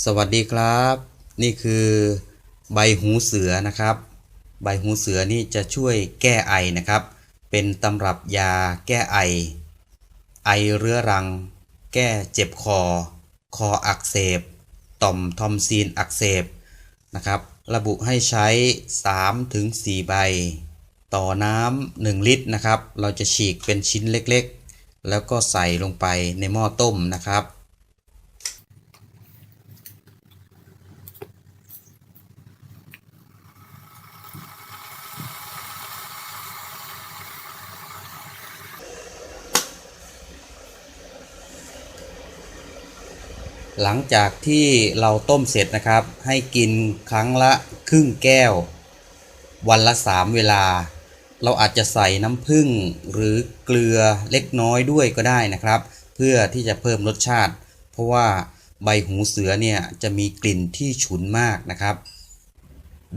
สวัสดีครับ นี่คือใบหูเสือนะครับ ใบหูเสือนี่จะช่วยแก้ไอนะครับ เป็นตำรับยาแก้ไอ ไอเรื้อรัง แก้เจ็บคอ คออักเสบ ต่อมทอมซีนอักเสบนะครับ ระบุให้ใช้ 3-4 ใบ ต่อน้ำ1ลิตรนะครับ เราจะฉีกเป็นชิ้นเล็กๆ แล้วก็ใส่ลงไปในหม้อต้มนะครับ หลังจากที่เราต้มเสร็จนะครับ ให้กินครั้งละครึ่งแก้ว วันละ 3 เวลา เราอาจจะใส่น้ำผึ้งหรือเกลือเล็กน้อยด้วยก็ได้นะครับ เพื่อที่จะเพิ่มรสชาติ เพราะว่าใบหูเสือเนี่ยจะมีกลิ่นที่ฉุนมากนะครับ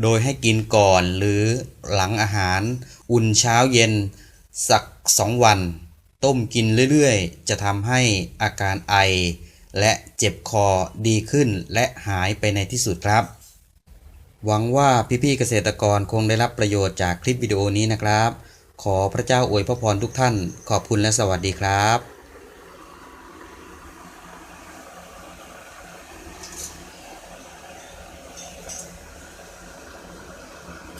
โดยให้กินก่อนหรือหลังอาหาร อุ่นเช้าเย็นสัก 2 วัน ต้มกินเรื่อยๆ จะทำให้อาการไอ และเจ็บคอดีขึ้นและหายไปในที่สุดครับ หวังว่าพี่ๆเกษตรกรคงได้รับประโยชน์จากคลิปวิดีโอนี้นะครับ ขอพระเจ้าอวยพระพรทุกท่าน ขอบคุณและสวัสดีครับ